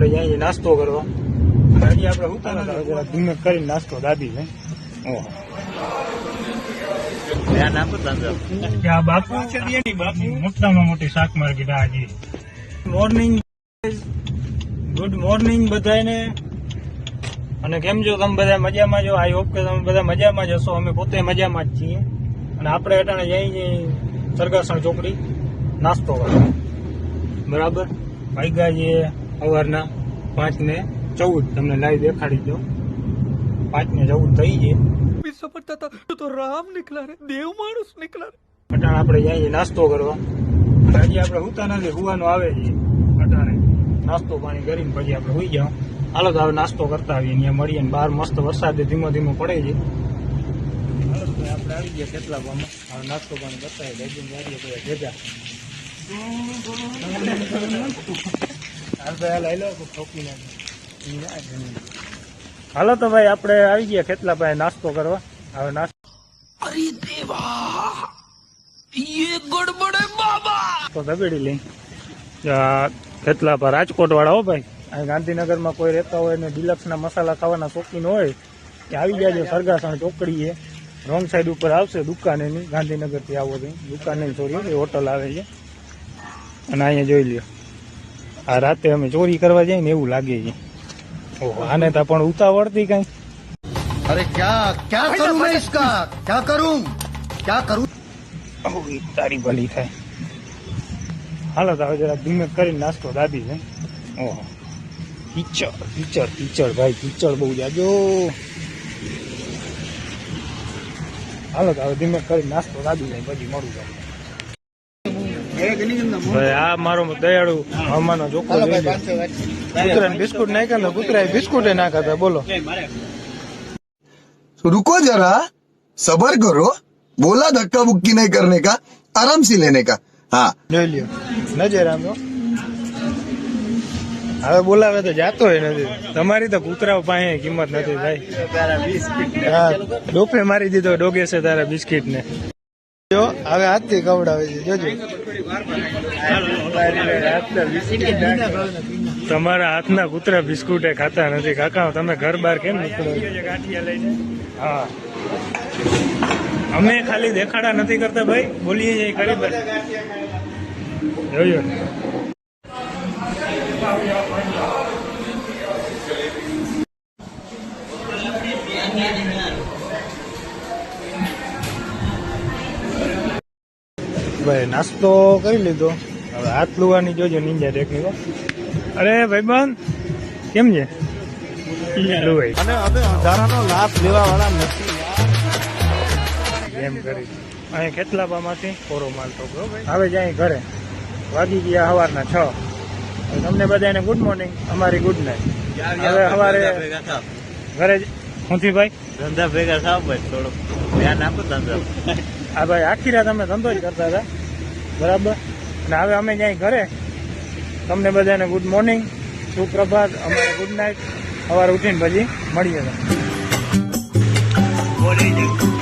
આપણે જઈએ નાસ્તો કરવા. ગાડી આપણે ઉતારા હતા જરા ધીમે કરીને નાસ્તો દાબી ને બાપુ છે બાપુ. મોટામાં મોટી શાક માર્કેટ આ મોર્નિંગ ગુડ મોર્નિંગ બધાને અને કેમ છો તમે બધા? મજામાં છો? આઈ હોપ કે તમે બધા મજામાં જ હશો. અમે પોતે મજામાં જ છીએ. અને આપણે અટાણે જઈ જઈએ સરગાસણ ચોકડી. નાસ્તો કરવા. બરાબર? વાગ્યા છે સવારના પાંચ ને ચૌદ. તમને લાઈવ દેખાડી દો પાંચ ને ચૌદ થઈ જાય સફળતા હતા તો રામ નીકળા રે દેવ માણસ નીકળા અટાણ આપણે જઈએ નાસ્તો કરવા. હજી આપણે હુતા નથી હુવાનું આવે છે. અટાણે નાસ્તો પાણી કરીને પછી આપણે હોઈ જાઓ હાલો તો હવે નાસ્તો કરતા આવીએ ત્યાં મળીએ ને બહાર મસ્ત વરસાદ ધીમો ધીમો પડે છે. આપણે આવી ગયા કેટલા ભાવમાં હવે નાસ્તો પાણી કરતા આવીએ ભેગી ભેગા. હાલો તો ભાઈ આપણે આવી ગયા કેટલા ભાઈ નાસ્તો કરવા. હવે નાસ્તો અરે દેવા લઈ. કેટલા પર રાજકોટ વાળા હો ભાઈ. અહીં ગાંધીનગરમાં કોઈ રહેતા હોય ને ડિલક્સના મસાલા ખાવાના શોખીન હોય કે આવી ગયા છે સરગાસણ ચોકડીએ. રોંગ સાઈડ ઉપર આવશે દુકાને ગાંધીનગરથી આવો તો દુકાને હોટલ આવે છે. અને અહીંયા જોઈ લ્યો. આ રાતે અમે ચોરી કરવા જઈએ ને એવું લાગે છે. ઓહો આને તો પણ ઉતાવળતી કઈ. અરે ક્યાં ક્યાં કરું ક્યાં કરું? ક્યાં કરું? તારી ભલી થાય. હાલો તો હવે જરા ધીમે કરીને નાસ્તો દાદી છે ઓહો. કીચડ કીચડ કીચડ ભાઈ કીચડ બહુ જાજો હાલો તો હવે ધીમે કરી નાસ્તો દાબી જાય પછી મળું જાય આ મારો દયાળુ હમાનો જોકો જોઈ લો. કૂતરાને બિસ્કુટ નાખ્યા ને કૂતરાએ બિસ્કુટે નાખ્યા હતા બોલો रुको जरा सबर करो बोला धक्का बुक्की नहीं करने का आराम से लेने का हाँ જોઈ લ્યો નજર આમ જો. હવે બોલાવે તો જાતો નથી તમારી તો કૂતરાઓ પાસે કિંમત નથી ભાઈ હા ડોફે મારી દીધો ડોગે છે તારા બિસ્કિટ ને જો હવે હાથથી ખવડાવે છે જોજો તમારા હાથના કૂતરા બિસ્કુટ ખાતા નથી. કાકા તમે ઘર બહાર કેમ નીકળો હા. અમે ખાલી દેખાડા નથી કરતા ભાઈ. બોલીએ છીએ બસ જોયો? ભાઈ નાસ્તો કરી લીધો. હવે હાથ લુવાની જોજો નિંજા ટેકનિક હો. અરે ભાઈબંધ કેમ છે? લુવાઈ અને હવે અંધારાનો લાભ લેવા વાળા નથી. એમ કરી. અહીં કેટલા પામાંથી કોરો માલ તો ગયો ભાઈ. હવે જાય ઘરે. વાગી ગયા સવારના છ. તમને બધાને ગુડ મોર્નિંગ અમારી ગુડ નાઇટ હવે સવારે ઘરે હુંથી ભાઈ? ધંધા ભેગા થાવ ભાઈ થોડો ધ્યાન આપો ધંધા આ ભાઈ આખી રાત અમે ધંધો જ કરતા હતા. બરાબર? અને હવે અમે જાય ઘરે. તમને બધાને ગુડ મોર્નિંગ સુપ્રભાત, અમારે ગુડ નાઇટ સવારે ઉઠીને પછી મળીએ. તમે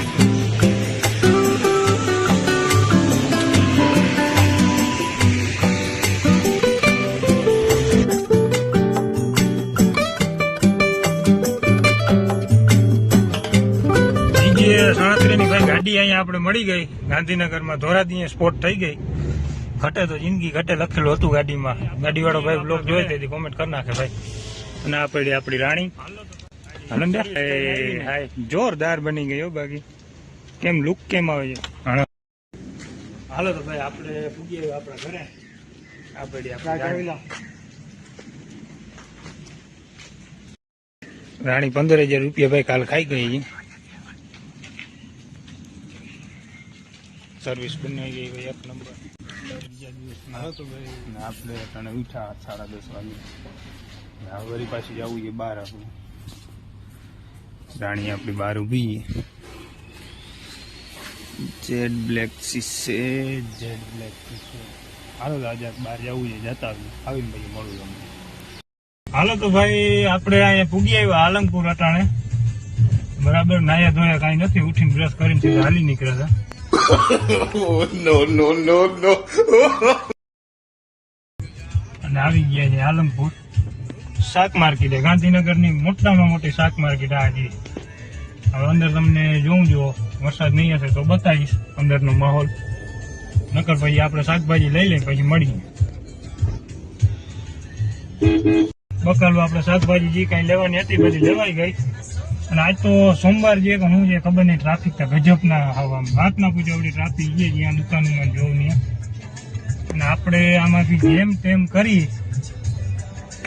સાડત્રીની ભાઈ ગાડી અહીંયા આપણે મળી ગઈ. ગાંધીનગરમાં ધોરાજી સ્પોટ થઈ ગઈ. ઘટે તો જિંદગી ઘટે લખેલું હતું ગાડીમાં. ગાડીવાળો ભાઈ બ્લોક જોઈ તેથી કોમેન્ટ કરી નાખે ભાઈ. અને આ પડી આપણી રાણી. જોરદાર બની ગઈ હો બાકી. કેમ લુક કેમ આવે છે? હાલો તો ભાઈ આપણે પૂગીએ આપણા ઘરે. આ પડી રાણી. રાણી પંદર હજાર રૂપિયા ભાઈ કાલ ખાઈ ગઈ સર્વિસ બની ગઈ ભાઈ, એક નંબર આપણે અટાણે ઉઠ્યા સાડા દસ વાગે. વળી પાછી જવું છે બહાર આપણે. રાણી આપણી બહાર ઊભી. જેડ બ્લેક સીસે જેડ બ્લેક સીસે હાલો આજે બહાર જવું છે, જતા આવીને પછી મળું તમને. હાલો તો ભાઈ, આપણે અહીંયા પૂગી આવ્યા આલમપુર અટાણે. બરાબર, નાયા ધોયા કાંઈ નથી. ઉઠીને બ્રશ કરીને હાલી નીકળ્યા હતા. નો નો નો નો અને આવી ગયા છે આલમપુર. શાક માર્કેટ છે. ગાંધીનગરની મોટામાં મોટી શાક માર્કેટ આ છે. હવે અંદર તમને જોઉં જો, વરસાદ નહીં હશે તો બતાવીશ અંદરનો માહોલ. નકર પછી આપણે શાકભાજી લઈ લઈએ, પછી મળીએ. બકાલું આપણે શાકભાજી જે કઈ લેવાની હતી, બધી લેવાઈ ગઈ. અને આજ તો સોમવાર જે હું જે ખબર નહીં ટ્રાફિક તો ગજબના હવા વાત ના પૂછો આપણી ટ્રાફિક છે જ્યાં દુકાનોમાં જોઉં ને અને આપણે આમાંથી જેમ તેમ કરી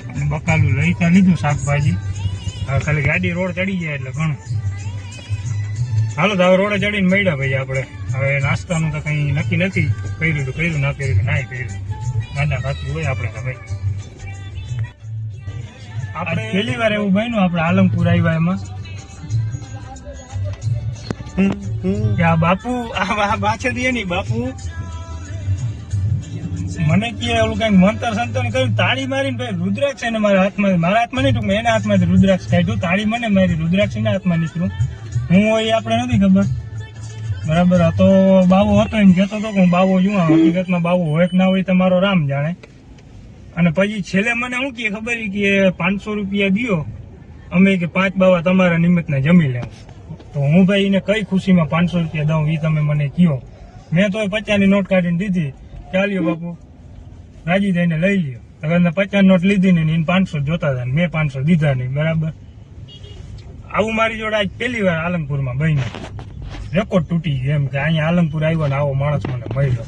અને બકાલું લઈ તો લીધું શાકભાજી. ખાલી ગાડી રોડ ચડી જાય એટલે ઘણું. હાલો તો હવે રોડે ચડીને મળ્યા ભાઈ આપણે. હવે નાસ્તાનું તો કંઈ નક્કી નથી. કર્યું કર્યું, ના કર્યું ના કર્યું. ગાંડા ખાતું હોય આપણે તો ભાઈ. આપણે પહેલી વાર એવું બન્યું, આપણે આલમપુર આવ્યા એમાં. આ બાપુ, આ આ દે એની બાપુ. મને કે ઓલું કઈ મંતર સંતર કર્યું. તાળી મારીને ભાઈ રુદ્રાક્ષ એને મારા હાથમાં મારા હાથમાં નહીં ટૂંકમાં, એના હાથમાંથી રુદ્રાક્ષ કાઢ્યું તાળી મને મારી, રુદ્રાક્ષ એના હાથમાં નીકળ્યું. હું હોય આપણે નથી ખબર. બરાબર તો બાવો હતો એમ કહેતો હતો કે હું બાવો જોઉં હકીકતમાં બાવો હોય કે ના હોય તમારો રામ જાણે. અને પછી છેલ્લે મને શું કે ખબર કે પાંચસો રૂપિયા દ્યો. અમે કે પાંચ બાવા તમારા નિમિત્તને જમી લેવું. તો હું ભાઈ એને કઈ ખુશીમાં પાંચસો રૂપિયા દઉં એ તમે મને કયો. મેં તો પચાસની નોટ કાઢીને દીધી. ચાલ્યો બાપુ? રાજી થઈને લઈ લ્યો. અગર પચાસ નોટ લીધી ને એને પાંચસો જોતા હતા મેં પાંચસો દીધા નહીં, બરાબર? આવું મારી જોડે આજ પહેલી વાર આલમપુરમાં બન્યું. રેકોર્ડ તૂટી ગયો એમ કે અહીંયા આલમપુર આવ્યો ને આવો માણસ મને મળ્યો.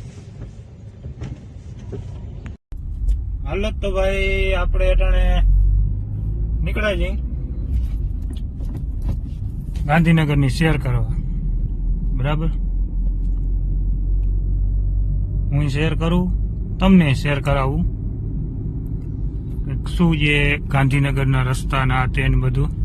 હાલો તો ભાઈ, આપણે અટાણે નીકળ્યા જઈ. ગાંધીનગરની શેર કરવા. બરાબર? હું શેર કરું, તમને શેર કરાવું. શું જે ગાંધીનગરના રસ્તાના તે બધું?